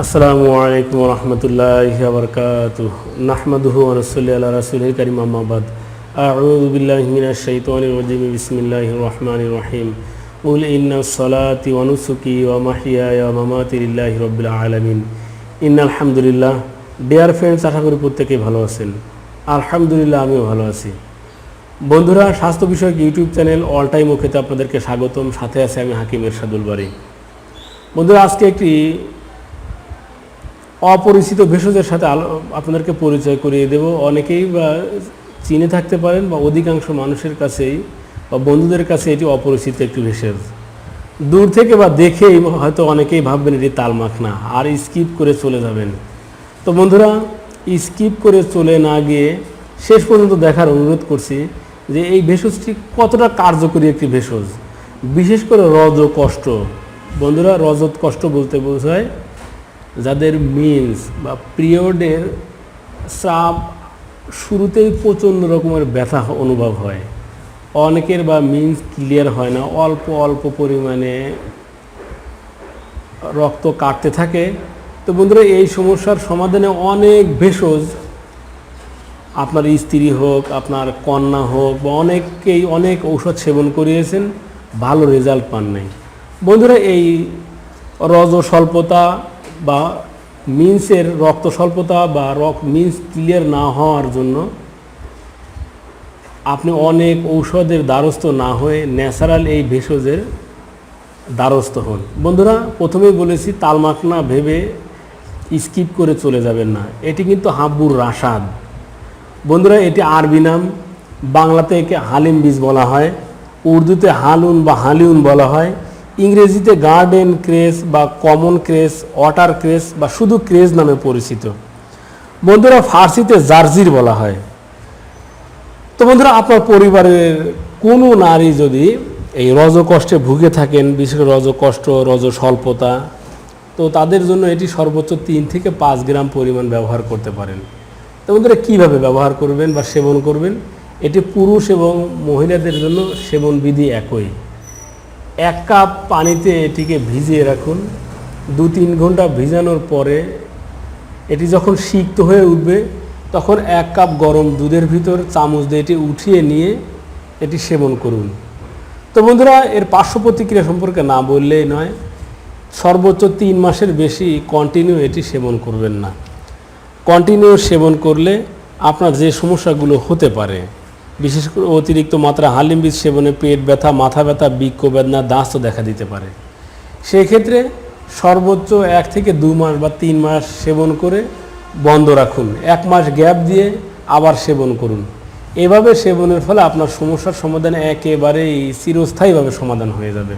আসসালামু আলাইকুম রহমতুল্লাহ বরকাত নাহমাদুহু আল্লাহ রাসুল করিম আহমাবাদ শাইতানির রাজিম। বিসমিল্লাহির রহমানির রহিম। উল নুসুকি ওয়া মাহিয়ায়া ওয়া মামাতি লিল্লাহি রাব্বিল আলামিন। ইন্নাল হামদুলিল্লাহ। ডিয়ার ফ্রেন্ডস আশা করি প্রত্যেকেই ভালো আছেন। আলহামদুলিল্লাহ, আমিও ভালো আছি। বন্ধুরা, স্বাস্থ্য বিষয়ক ইউটিউব চ্যানেল অল টাইম ওকেতে আপনাদেরকে স্বাগতম। সাথে আছে আমি হাকিম এরশাদুল বন্ধুরা, আজকে একটি অপরিচিত ভেষজের সাথে আপনাদেরকে পরিচয় করিয়ে দেব। অনেকেই বা চিনে থাকতে পারেন বা অধিকাংশ মানুষের কাছেই বা বন্ধুদের কাছে এটি অপরিচিত একটি ভেষজ। দূর থেকে বা দেখেই হয়তো অনেকেই ভাববেন এটি তালমাখনা আর স্কিপ করে চলে যাবেন। তো বন্ধুরা, স্কিপ করে চলে না গিয়ে শেষ পর্যন্ত দেখার অনুরোধ করছি যে এই ভেষজটি কতটা কার্যকরী একটি ভেষজ। বিশেষ করে রজ কষ্ট। বন্ধুরা, রজত কষ্ট বলতে বোঝায় যাদের মিন্স বা পিরিয়ডের স্রাব শুরুতেই প্রচণ্ড রকমের ব্যথা অনুভব হয়। অনেকের বা মিন্স ক্লিয়ার হয় না, অল্প অল্প পরিমাণে রক্ত কাটতে থাকে। তো বন্ধুরা, এই সমস্যার সমাধানে অনেক ভেষজ, আপনার স্ত্রী হোক, আপনার কন্যা হোক বা অনেককেই অনেক ঔষধ সেবন করিয়েছেন, ভালো রেজাল্ট পান নাই। বন্ধুরা, এই রজ স্বল্পতা বা মিন্সের রক্ত স্বল্পতা বা রক মিন্স ক্লিয়ার না হওয়ার জন্য আপনি অনেক ঔষধের দ্বারস্থ না হয়ে ন্যাচারাল এই ভেষজের দ্বারস্থ হন। বন্ধুরা, প্রথমেই বলেছি তালমাখনা ভেবে স্কিপ করে চলে যাবেন না। এটি কিন্তু হাব্বুর রাসাদ। বন্ধুরা, এটি আরবি নাম। বাংলাতে একে হালিম বীজ বলা হয়। উর্দুতে হালুন বা হালিউন বলা হয়। ইংরেজিতে গার্ডেন ক্রেস বা কমন ক্রেস ওয়াটার ক্রেস বা শুধু ক্রেজ নামে পরিচিত। বন্ধুরা, ফার্সিতে জার্জির বলা হয়। তো বন্ধুরা, আপনার পরিবারের কোনো নারী যদি এই রজকষ্টে ভুগে থাকেন, বিশেষ করে রজকষ্ট রজ স্বল্পতা তো তাদের জন্য এটি সর্বোচ্চ তিন থেকে পাঁচ গ্রাম পরিমাণ ব্যবহার করতে পারেন। তো বন্ধুরা, কীভাবে ব্যবহার করবেন বা সেবন করবেন? এটি পুরুষ এবং মহিলাদের জন্য সেবন বিধি একই। এক কাপ পানিতে এটিকে ভিজিয়ে রাখুন। দু তিন ঘণ্টা ভিজানোর পরে এটি যখন সিক্ত হয়ে উঠবে, তখন এক কাপ গরম দুধের ভিতর চামচ দিয়ে এটি উঠিয়ে নিয়ে এটি সেবন করুন। তো বন্ধুরা, এর পার্শ্ব প্রতিক্রিয়া সম্পর্কে না বললেই নয়, সর্বোচ্চ তিন মাসের বেশি কন্টিনিউ এটি সেবন করবেন না। কন্টিনিউ সেবন করলে আপনার যে সমস্যাগুলো হতে পারে বিশেষ করে অতিরিক্ত মাত্রা হালিম বীজ সেবনে পেট ব্যথা, মাথা ব্যথা, বৃক্ষ বেদনা দাঁতও দেখা দিতে পারে। সেক্ষেত্রে সর্বোচ্চ এক থেকে দু মাস বা তিন মাস সেবন করে বন্ধ রাখুন। এক মাস গ্যাপ দিয়ে আবার সেবন করুন। এভাবে সেবনের ফলে আপনার সমস্যার সমাধান একেবারেই চিরস্থায়ীভাবে সমাধান হয়ে যাবে।